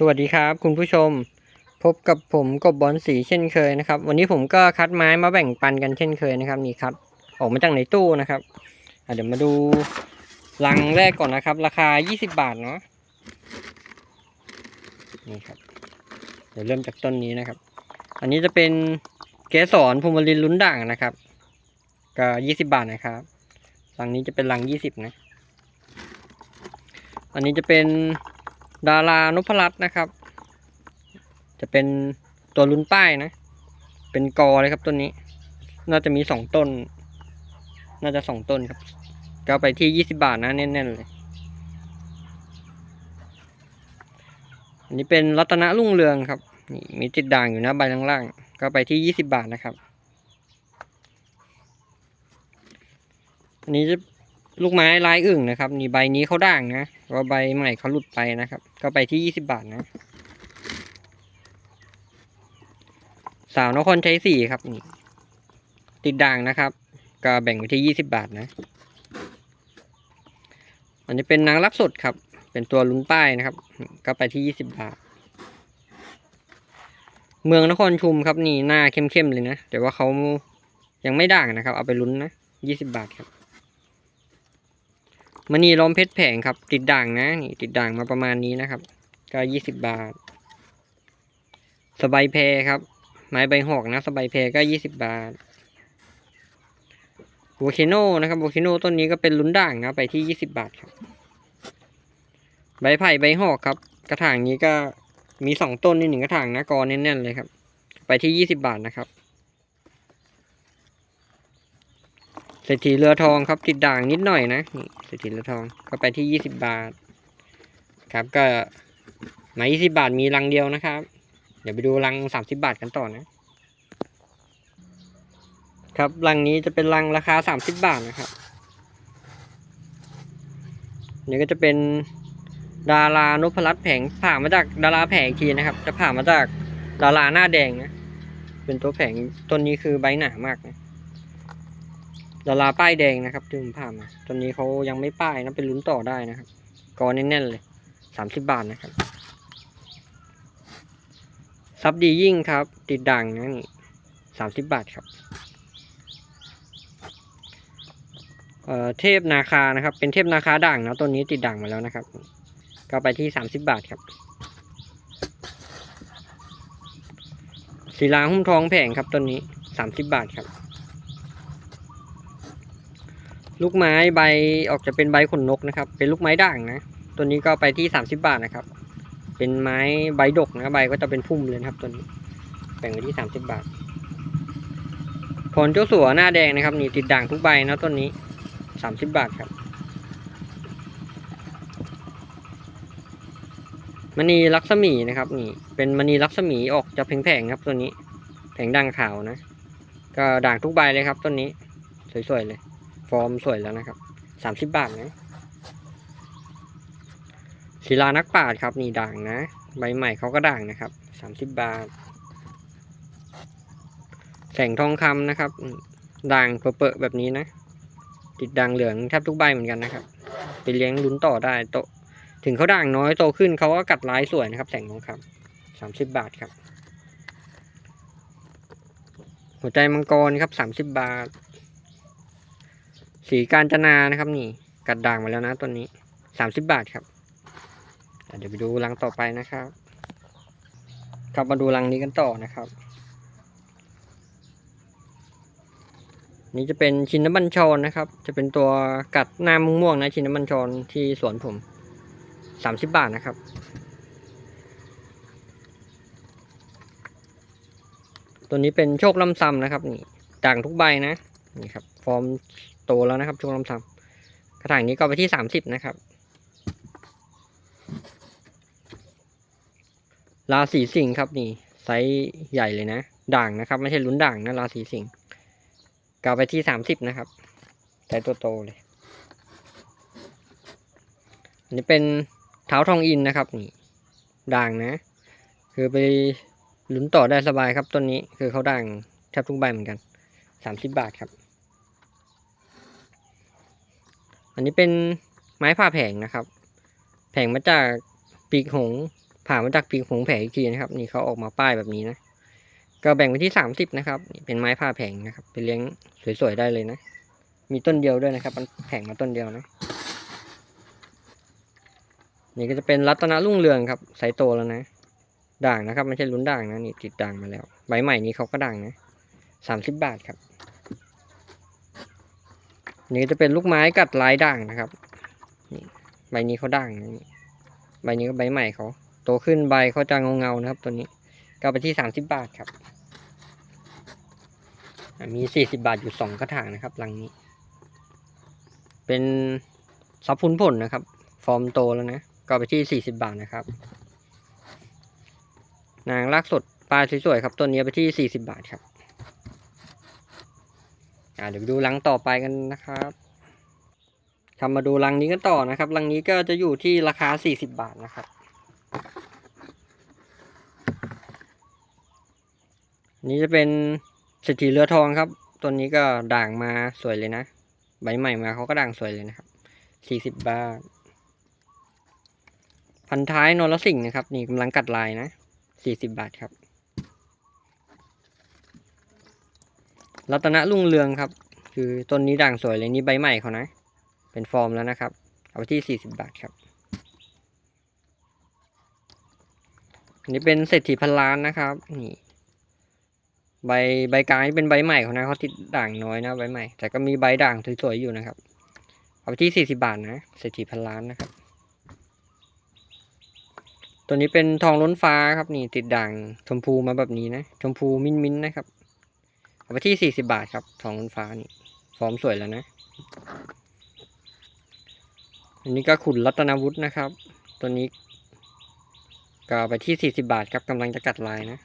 สวัสดีครับคุณผู้ชม พบกับผมกบบอลสีเช่นเคยนะครับ วันนี้ผมก็คัดไม้มาแบ่งปันกันเช่นเคยนะครับ นี่คัดออกมาจากในตู้นะครับเดี๋ยวมาดูลังแรกก่อนนะครับ ราคา 20 บาทเนาะนี่ครับ เดี๋ยวเริ่มจากต้นนี้นะครับ อันนี้จะเป็นเกสรภูมิลินลุ้นด่างนะครับ ก็ 20 บาทนะครับลังนี้จะเป็นลัง 20 นะ อันนี้จะเป็น ดารานพรัตน์นะครับ จะเป็นตัวลุ้นป้ายนะ เป็นกอเลยครับต้นนี้ น่าจะมีสองต้น น่าจะสองต้นครับก็ไปที่ยี่สิบาทนะแน่นๆเลย อันนี้เป็นรัตนรุ่งเรืองครับนี่มีติดด่างอยู่นะใบล่างๆ ก็ไปที่ยี่สิบาทนะครับ อันนี้จะลูกไม้ลายอึ่งนะครับ นี่ใบนี้เขาด่างนะ ว่าใบใหม่เขาหลุดไปนะครับ ก็ไปที่ยี่สิบาทนะ สาวนครชัยสี่ครับนี่ติดด่างนะครับ ก็แบ่งไปที่ยี่สิบาทนะ อันนี้เป็นนางรักสดครับ เป็นตัวลุ้นป้ายนะครับ ก็ไปที่ยี่สิบาท เมืองนครชุมครับนี่หน้าเข้มๆเลยนะแต่ว่าเขายังไม่ด่างนะครับ เอาไปลุ้นนะยี่สิบาทครับ มณีล้อมเพชรแผงครับ ติดด่างนะ นี่ติดด่างมาประมาณนี้นะครับ ก็ยี่สิบบาท สบายแพรครับ ไม้ใบหอกนะ สบายแพรก็ยี่สิบบาทโวเคโนนะครับโวเคโนต้นนี้ก็เป็นลุ้นด่างนะไปที่ยี่สิบบาทครับ ใบไผ่ใบหอกครับ กระถางนี้ก็มีสองต้นในหนึ่งกระถางนะกอแน่นๆเลยครับ ไปที่ยี่สิบาทนะครับ เศรษฐีเรือทองครับติดด่างนิดหน่อยนะนี่เศรษฐีเรือทองก็ไปที่ยี่สิบบาท ครับก็ม้ยี่สิบาทมีรังเดียวนะครับ เดี๋ยวไปดูรังสามสิบาทกันต่อนะ ครับรังนี้จะเป็นรังราคาสามสิบบาทนะครับนี่ก็จะเป็นดารานพรัตน์แผงผ่ามาจากดาราแผงทีนะครับ จะผ่ามาจากดาราหน้าแดงนะเป็นตัวแผงต้นนี้คือใบหนามากนะ ดาราป้ายแดงนะครับที่ผมผ่ามาต้นนี้เขายังไม่ป้ายนะเป็นลุ้นต่อได้นะครับกอแน่นๆเลยสามสิบบาทนะครับซับดียิ่งครับ ติดด่างนะนี่สามสิบบาทครับเอ่อเทพนาคานะครับ เป็นเทพนาคาด่างนะตัวนี้ติดด่างมาแล้วนะครับ ก็ไปที่สามสิบบาทครับศิลาหุ้มทองแผงครับต้นนี้สามสิบบาทครับ ลูกไม้ใบออกจะเป็นใบขนนกนะครับ เป็นลูกไม้ด่างนะ ตัวนี้ก็ไปที่สามสิบบาทนะครับ เป็นไม้ใบดกนะใบก็จะเป็นพุ่มเลยนะครับ ตัวนี้แบ่งไว้ที่สามสิบบาท ผลเจ้าสัวหน้าแดงนะครับนี่ติดด่างทุกใบนะต้นนี้สามสิบบาทครับมณีลักษมีนะครับนี่ เป็นมณีลักษมีออกจะแผงๆครับ ตัวนี้ แผงด่างขาวนะ ก็ด่างทุกใบเลยครับ ต้นนี้ สวยๆเลย ฟอร์มสวยแล้วนะครับสามสิบบาทนะศิลานักปราชญ์ครับนี่ด่างนะ ใบใหม่เขาก็ด่างนะครับสามสิบบาท แสงทองคำนะครับ ด่างเปอะๆแบบนี้นะ ติดด่างเหลืองแทบทุกใบเหมือนกันนะครับ ไปเลี้ยงลุ้นต่อได้โตถึงเขาด่างน้อยโตขึ้นเขาก็กัดลายสวยนะครับ แสงทองคำสามสิบบาทครับ หัวใจมังกรครับสามสิบบาท สีการจนานะครับนี่ กัดด่างมาแล้วนะต้นนี้สามสิบบาทครับเดี๋ยวไปดูรังต่อไปนะครับครับมาดูรังนี้กันต่อนะครับ นี่จะเป็นชินน้ำบัญชรนะครับ จะเป็นตัวกัดหน้าม่วงนะชินน้ำบัญชรที่สวนผมสามสิบบาทนะครับตัวนี้เป็นโชคลำซ้ำนะครับนี่ด่างทุกใบนะนี่ครับ ฟอร์ม โตแล้วนะครับโชคลำซำกระถางนี้ก็ไปที่สามสิบนะครับ ราศีสิงห์ครับนี่ไซส์ใหญ่เลยนะ ด่างนะครับ ไม่ใช่ลุ้นด่างนะราศีสิงห์กลับไปที่สามสิบนะครับไซส์ตัวโตเลย อันนี้เป็นเท้าทองอินนะครับนี่ ด่างนะ คือไปลุ้นต่อได้สบายครับต้นนี้คือเขาด่างแทบทุกใบเหมือนกันสามสิบบาทครับ อันนี้เป็นไม้ผ่าแผงนะครับ แผงมาจากปีกหง ผ่ามาจากปีกหงแผงอีกทีนะครับ นี่เขาออกมาป้ายแบบนี้นะ ก็แบ่งไปที่สามสิบนะครับนี่เป็นไม้ผ่าแผงนะครับ ไปเลี้ยงสวยๆได้เลยนะ มีต้นเดียวด้วยนะครับมันแผงมาต้นเดียวนะ นี่ก็จะเป็นรัตนรุ่งเรืองครับไซส์โตแล้วนะ ด่างนะครับไม่ใช่ลุ้นด่างนะนี่ติดด่างมาแล้ว ใบใหม่นี้เขาก็ด่างนะสามสิบบาทครับ นี่จะเป็นลูกไม้กัดลายด่างนะครับนี่ใบนี้เขาด่างนี่ใบนี้ก็ใบใหม่เขาโตขึ้นใบเขาจะเงาๆนะครับ ตัวนี้ก็ไปที่สามสิบบาทครับมีสี่สิบาทอยู่สองกระถางนะครับรังนี้ เป็นซับพุนผลนะครับ ฟอร์มโตแล้วนะก็ไปที่สี่สิบาทนะครับ นางลากสดปลาสวยๆครับต้นนี้ไปที่สี่สิบาทครับ อ่าเดี๋ยวดูรังต่อไปกันนะครับทำมาดูรังนี้กันต่อนะครับรังนี้ก็จะอยู่ที่ราคาสี่สิบาทนะครับ นี่จะเป็นเศรษฐีเรือทองครับต้นนี้ก็ด่างมาสวยเลยนะ ใบใหม่มาเขาก็ด่างสวยเลยนะครับสี่สิบบาท พันท้ายนรสิงห์นะครับ นี่กำลังกัดลายนะสี่สิบบาทครับ รัตนรุ่งเรืองครับ คือต้นนี้ด่างสวยเลยนี่ใบใหม่เขานะ เป็นฟอร์มแล้วนะครับ เอาไปที่สี่สิบบาทครับอันนี้เป็นเศรษฐีพันล้านนะครับ นี่ ใบใบกลางนี่เป็นใบใหม่เขานะเขาติดด่างน้อยนะใบใหม่ แต่ก็มีใบด่างสวยๆอยู่นะครับ เอาไปที่สี่สิบาทนะเศรษฐีพันล้านนะครับตัวนี้เป็นทองล้นฟ้าครับนี่ติดด่างชมพูมาแบบนี้นะ ชมพูมิ้นมิ้นๆนะครับ เอาไปที่สี่สิบาทครับทองล้นฟ้านี่ฟอร์มสวยแล้วนะ อันนี้ก็ขุนรัตนวุฒินะครับ ตัวนี้ก็เอาไปที่สี่สิบาทครับกำลังจะกัดลายนะ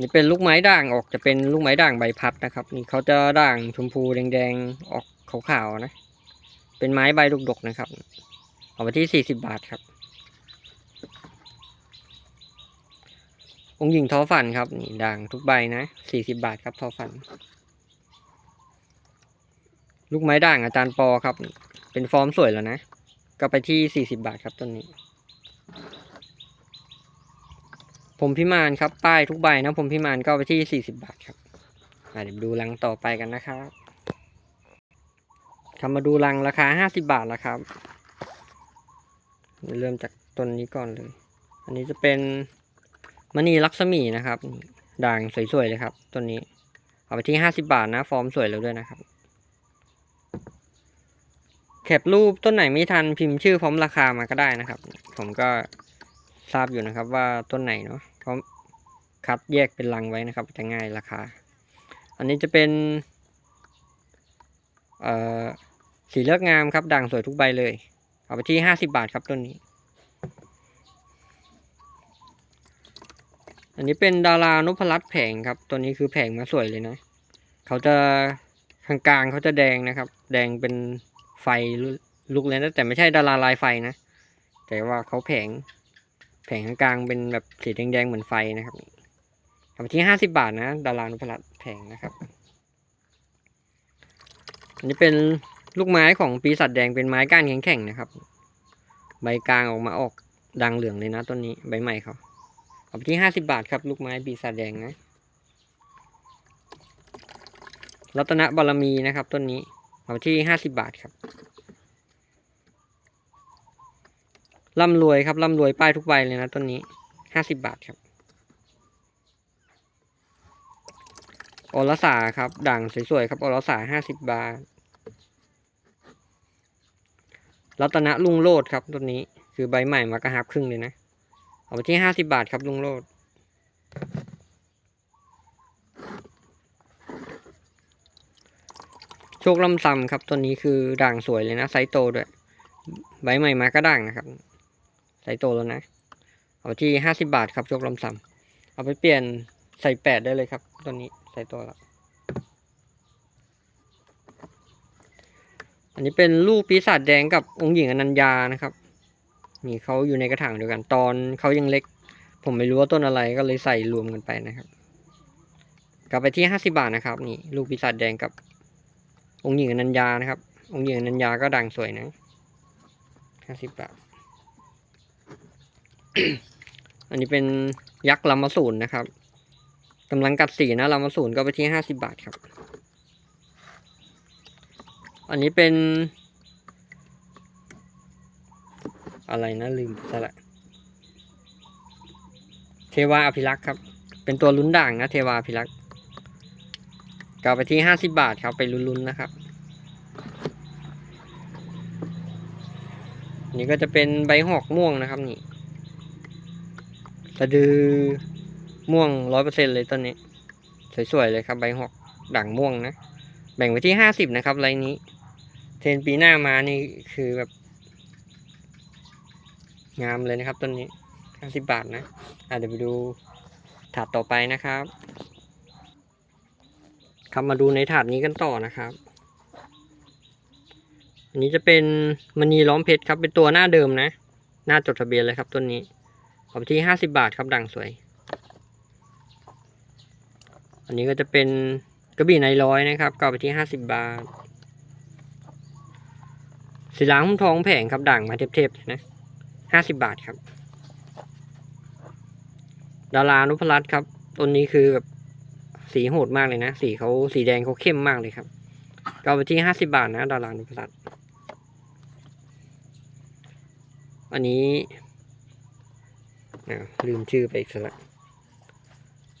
นี่เป็นลูกไม้ด่างออกจะเป็นลูกไม้ด่างใบพัดนะครับ นี่เขาจะด่างชมพูแดงๆออกขาวๆนะ เป็นไม้ใบดกๆนะครับ เอาไปที่สี่สิบาทครับ องหญิงทอฝันครับ นี่ด่างทุกใบนะสี่สิบบาทครับทอฝัน ลูกไม้ด่างอาจารย์ปอครับ เป็นฟอร์มสวยแล้วนะ ก็ไปที่สี่สิบาทครับต้นนี้ ผมพิมานครับ ป้ายทุกใบนะ ผมพิมานก็ไปที่สี่สิบาทครับเดี๋ยวดูรังต่อไปกันนะครับทำมาดูรังราคาห้าสิบาทแล้วครับ เริ่มจากต้นนี้ก่อนเลย อันนี้จะเป็น มณีลักษมีนะครับ ด่างสวยๆเลยครับต้นนี้ เอาไปที่ห้าสิบาทนะ ฟอร์มสวยแล้วด้วยนะครับแคปรูปต้นไหนไม่ทันพิมพ์ชื่อพร้อมราคามาก็ได้นะครับ ผมก็ทราบอยู่นะครับว่าต้นไหนเนาะพราะคัดแยกเป็นลังไว้นะครับจะง่ายราคา อันนี้จะเป็นเอ่อสีเลือกงามครับด่างสวยทุกใบเลย เอาไปที่ห้าสิบาทครับต้นนี้ อันนี้เป็นดารานพรัตน์แผงครับ ตัวนี้คือแผงมาสวยเลยนะ เขาจะข้างกลางเขาจะแดงนะครับ แดงเป็นไฟลุกเลยนะแต่ไม่ใช่ดาราลายไฟนะ แต่ว่าเขาแผง แผงข้างกลางเป็นแบบสีแดงๆเหมือนไฟนะครับเอาไปที่ห้าสิบาทนะ ดารานพรัตน์แผงนะครับ อันนี้เป็นลูกไม้ของปีศาจแดงเป็นไม้ก้านแข็งๆนะครับ ใบกลางออกมาออกดังเหลืองเลยนะต้นนี้ใบใหม่เขา เอาไปที่ห้าสิบาทครับ ลูกไม้ปีศาจแดงนะ รัตนบารมีนะครับ ต้นนี้เอาไปที่ห้าสิบาทครับร่ำรวยครับร่ำรวยป้ายทุกใบเลยนะต้นนี้ห้าสิบบาทครับอรสาครับ ด่างสวยๆครับอรสาห้าสิบบาท รัตนลุงโลดครับต้นนี้ คือใบใหม่มากระหับครึ่งเลยนะ เอาไปที่ห้าสิบาทครับลุงโลดโชคลำซำครับตัวนี้คือด่างสวยเลยนะไซส์โตด้วย ใบใหม่มาก็ด่างนะครับไซส์โตแล้วนะ เอาที่ห้าสิบาทครับโชคลำซำเอาไปเปลี่ยนใส่แปดได้เลยครับตัวนี้ไซส์โตแล้วอันนี้เป็นลูกปีศาจแดงกับองค์หญิงอนัญญานะครับ นี่เขาอยู่ในกระถางเดียวกัน ตอนเขายังเล็ก ผมไม่รู้ว่าต้นอะไรก็เลยใส่รวมกันไปนะครับ กลับไปที่ห้าสิบาทนะครับ นี่ ลูกปีศาจแดงกับ องค์หญิงอนัญญานะครับ องค์หญิงอนัญญาก็ดังสวยนะห้าสิบบาท อันนี้เป็นยักษ์ลำมะสูนนะครับกำลังกัดสีนะลำมะสูนก็ไปที่ห้าสิบาทครับ อันนี้เป็น อะไรนะลืมซะละเทวาอภิรักษ์ครับ เป็นตัวลุ้นด่างนะเทวาอภิรักษ์ก็ไปที่ห้าสิบบาทครับไปลุ้นๆนะครับ นี่ก็จะเป็นใบหอกม่วงนะครับนี่สะดือม่วงร้อยเปอร์เซ็นเลยต้นนี้ สวยๆเลยครับใบหอกด่างม่วงนะ แบ่งไว้ที่ห้าสิบนะครับไรนี้ เทนปีหน้ามานี่คือแบบ งามเลยนะครับต้นนี้ห้าสิบบาทนะเดี๋ยวไปดูถาดต่อไปนะครับครับมาดูในถาดนี้กันต่อนะครับอันนี้จะเป็นมณีล้อมเพชรครับเป็นตัวหน้าเดิมนะ หน้าจดทะเบียนเลยครับต้นนี้ขอบที่ห้าสิบาทครับด่างสวย อันนี้ก็จะเป็นกระบี่ในร้อยนะครับก็ไปที่ห้าสิบาทสีล้างหุ้มทองแผงครับด่างมาเทพๆเลยนะ ห้าสิบบาทครับ ดารานุพรัตครับต้นนี้คือแบบสีโหดมากเลยนะ สีเขาสีแดงเขาเข้มมากเลยครับ ก็ไปที่ห้าสิบาทนะ ดารานุพรัตอันนี้อ่าวลืมชื่อไปอีกแล้ว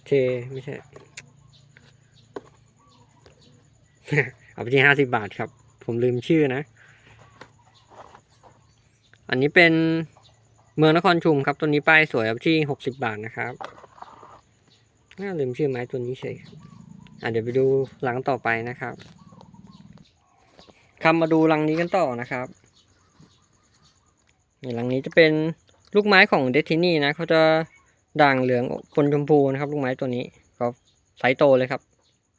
เทไม่ใช่ เอาไปที่ห้าสิบาทครับ ผมลืมชื่อนะ อันนี้เป็น เมืองนครชุมครับตัวนี้ป้ายสวยเอาไปที่หกสิบบาทนะครับน่าลืมชื่อไม้ตัวนี้เฉยอะเดี๋ยวไปดูหลังต่อไปนะครับคำมาดูลังนี้กันต่อนะครับนี่หลังนี้จะเป็นลูกไม้ของเดทินี่นะเขาจะด่างเหลืองปนชมพูนะครับ ลูกไม้ตัวนี้ก็ไซส์โตเลยครับ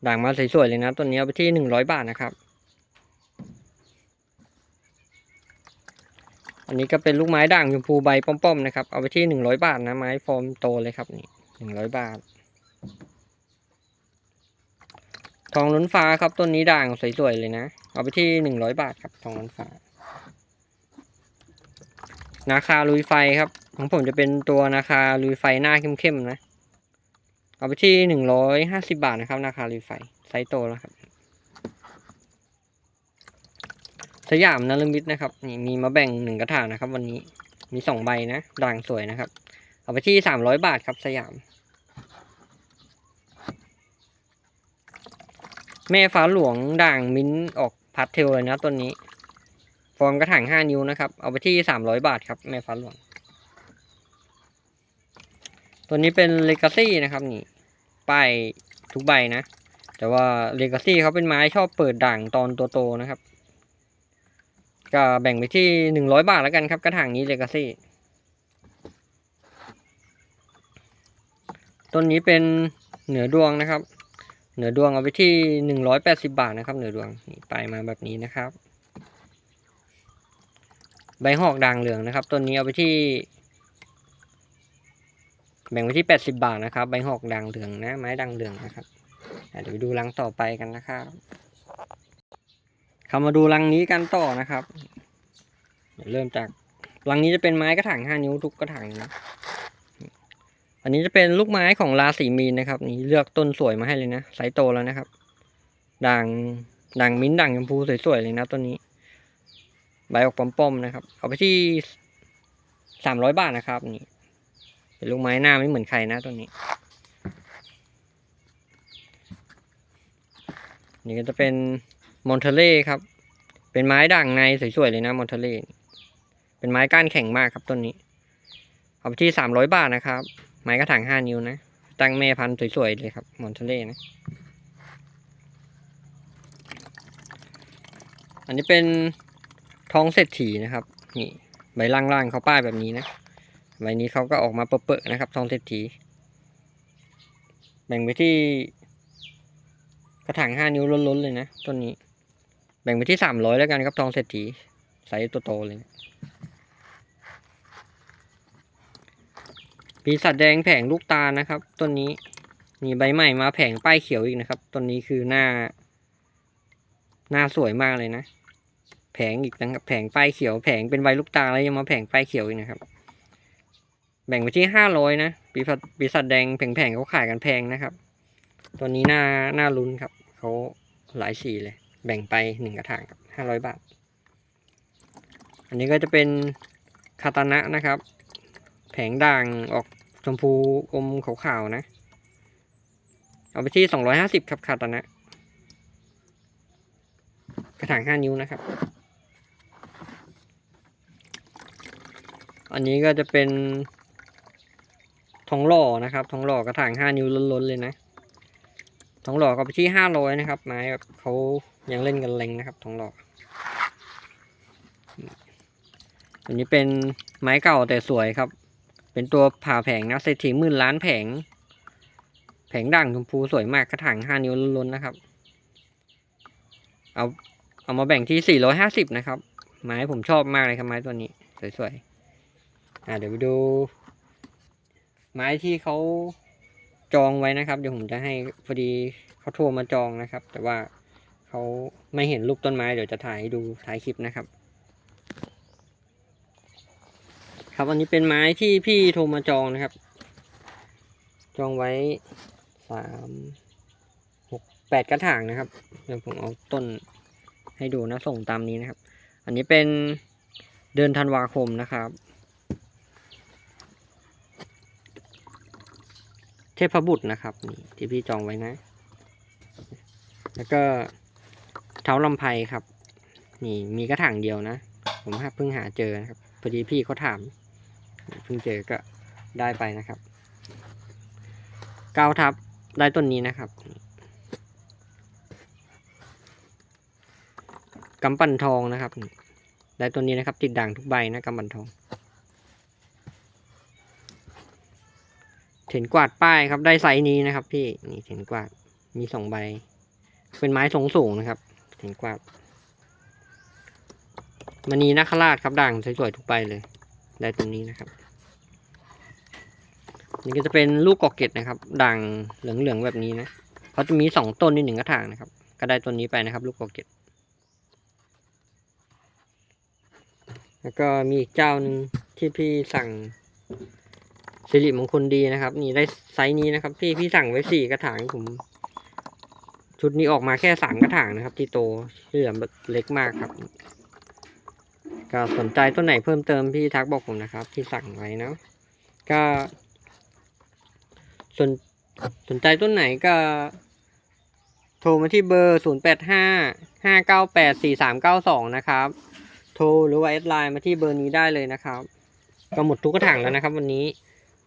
ด่างมาสวยๆเลยนะ ตัวนี้เอาไปที่หนึ่งร้อยบาทนะครับ อันนี้ก็เป็นลูกไม้ด่างชมพูใบป้อมๆนะครับ เอาไปที่หนึ่งร้อยบาทนะไม้ฟอร์มโตเลยครับนี่หนึ่งร้อยบาท ทองล้นฟ้าครับต้นนี้ด่างสวยๆเลยนะ เอาไปที่หนึ่งร้อยบาทครับทองล้นฟ้า นาคาลุยไฟครับ ของผมจะเป็นตัวนาคาลุยไฟหน้าเข้มๆนะ เอาไปที่หนึ่งร้อยห้าสิบาทนะครับ นาคาลุยไฟไซส์โตแล้วครับ สยามนลมิตนะครับ นี่มีมาแบ่งหนึ่งกระถางนะครับ วันนี้มีสองใบนะด่างสวยนะครับ เอาไปที่สามร้อยบาทครับสยาม แม่ฟ้าหลวงด่างมิ้นท์ออกพัดเทลเลยนะต้นนี้ ฟอร์มกระถางห้านิ้วนะครับ เอาไปที่สามร้อยบาทครับแม่ฟ้าหลวง ตัวนี้เป็นเลกาซี่นะครับนี่ป้ายทุกใบนะ แต่ว่าเลกาซี่เขาเป็นไม้ชอบเปิดด่างตอนโตๆนะครับ ก็แบ่งไปที่หนึ่งร้อยบาทแล้วกันครับ กระถางนี้เลกาซี่ต้นนี้เป็นเหนือดวงนะครับ เหนือดวงเอาไปที่หนึ่งร้อยแปดสิบาทนะครับ เหนือดวงนี่ไปมาแบบนี้นะครับ ใบหอกด่างเหลืองนะครับต้นนี้เอาไปที่ แบ่งไปที่แปดสิบาทนะครับ ใบหอกด่างเหลืองนะ ไม้ด่างเหลืองนะครับเดี๋ยวไปดูรังต่อไปกันนะครับ เข้ามาดูรังนี้กันต่อนะครับ เริ่มจากรังนี้จะเป็นไม้กระถางห้านิ้วทุกกระถางนะ อันนี้จะเป็นลูกไม้ของราศีมีนนะครับ นี่เลือกต้นสวยมาให้เลยนะไซส์โตแล้วนะครับ ด่างด่างมิ้นด่างชมพูสวยๆเลยนะต้นนี้ ใบออกป้อมๆนะครับ เอาไปที่สามร้อยบาทนะครับ นี่เป็นลูกไม้หน้าไม่เหมือนใครนะต้นนี้ นี่ก็จะเป็น มอนเทเล่ครับ เป็นไม้ด่างในสวยๆเลยนะมอนเทเล่เป็นไม้ก้านแข็งมากครับต้นนี้เอาไปที่สามร้อยบาทนะครับ ไม้กระถางห้านิ้วนะตั้งแม่พันธุ์สวยๆเลยครับมอนเทเล่นะอันนี้เป็นทองเศรษฐีนะครับ นี่ใบล่างๆเขาป้ายแบบนี้นะใบนี้เขาก็ออกมาเปอะๆนะครับทองเศรษฐี แบ่งไปที่กระถางห้านิ้วล้นๆเลยนะต้นนี้ แบ่งไปที่สามร้อยแล้วกันครับทองเศรษฐีไซส์โตเลยนะปีศาจแดงแผงลูกตานะครับต้นนี้มีใบใหม่มาแผงป้ายเขียวอีกนะครับต้นนี้คือหน้า หน้าสวยมากเลยนะ แผงอีกนะครับแผงป้ายเขียว แผงเป็นใบลูกตาแล้วยังมาแผงป้ายเขียวอีกนะครับ แบ่งไปที่ห้าร้อยนะปีศาจปีศาจแดงแผงๆเขาขายกันแพงนะครับ ตัวนี้หน่าหน่าลุ้นครับเขาหลายสีเลย แบ่งไปหนึ่งกระถางครับห้าร้อยบาท อันนี้ก็จะเป็นคาตานะนะครับ แผงด่างออกชมพูอมขาวๆนะ เอาไปที่สองร้อยห้าสิบครับคาตานะ กระถางห้านิ้วนะครับ อันนี้ก็จะเป็นทองหล่อนะครับทองหล่อกระถางห้านิ้วล้นๆเลยนะทองหล่อก็ไปที่ห้าร้อยนะครับไม้แบบเขา ยังเล่นกันแรงนะครับทองหล่ออันนี้เป็นไม้เก่าแต่สวยครับ เป็นตัวผ่าแผงนะเศรษฐีหมื่นล้านแผง แผงด่างชมพูสวยมากกระถางห้านิ้วล้นๆนะครับ เอาเอามาแบ่งที่สี่ร้อยห้าสิบนะครับ ไม้ผมชอบมากเลยครับไม้ตัวนี้ สวยๆอ่าเดี๋ยวไปดู ไม้ที่เขาจองไว้นะครับ เดี๋ยวผมจะให้พอดีเขาโทรมาจองนะครับ แต่ว่า เขาไม่เห็นรูปต้นไม้เดี๋ยวจะถ่ายให้ดูท้ายคลิปนะครับ ครับอันนี้เป็นไม้ที่พี่โทรมาจองนะครับ จองไว้สามหกแปดกระถางนะครับเดี๋ยวผมเอาต้นให้ดูนะส่งตามนี้นะครับ อันนี้เป็นเดือนธันวาคมนะครับ เทพบุตรนะครับนี่ที่พี่จองไว้นะ แล้วก็ เท้าลำไพครับ นี่มีกระถางเดียวนะ ผมเพิ่งหาเจอนะครับพอดีพี่เขาถาม เพิ่งเจอก็ได้ไปนะครับเก้าทับได้ต้นนี้นะครับกำปั่นทองนะครับ ได้ต้นนี้นะครับ ติดด่างทุกใบนะกำปั่นทองเถนกวาดป้ายครับ ได้ไซส์นี้นะครับ พี่นี่เถนกวาดมีสองใบ เป็นไม้ทรงสูงนะครับ เถนกวาดมณีนาคราชครับด่างสวยๆทุกใบเลย ได้ตรงนี้นะครับ นี่ก็จะเป็นลูกกอกเก็ตนะครับ ด่างเหลืองๆแบบนี้นะเขาจะมีสองต้นในหนึ่งกระถางนะครับ ก็ได้ต้นนี้ไปนะครับ ลูกกอกเก็ตแล้วก็มีอีกเจ้าหนึ่งที่พี่สั่งสิริมงคลดีนะครับ นี่ได้ไซส์นี้นะครับพี่พี่สั่งไว้สี่กระถางผม ชุดนี้ออกมาแค่สามกระถางนะครับที่โตที่เหลือแบบเล็กมากครับ ก็สนใจต้นไหนเพิ่มเติมพี่ทักบอกผมนะครับ ที่สั่งไว้นะก็สนสนใจต้นไหนก็ โทรมาที่เบอร์ศูนย์แปดห้าห้าเก้าแปดสี่สามเก้าสองนะครับ โทรหรือว่าแอดไลน์มาที่เบอร์นี้ได้เลยนะครับ ก็หมดทุกกระถางแล้วนะครับ วันนี้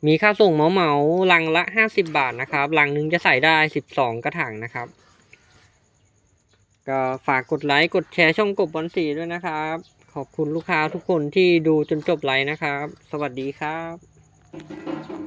มีค่าส่งเหมาเหมาลังละห้าสิบบาทนะครับลังหนึงจะใส่ได้สิบสองกระถางนะครับ ก็ฝากกดไลค์กดแชร์ช่องกบบอลสีด้วยนะครับ ขอบคุณลูกค้าทุกคนที่ดูจนจบไลฟ์นะครับ สวัสดีครับ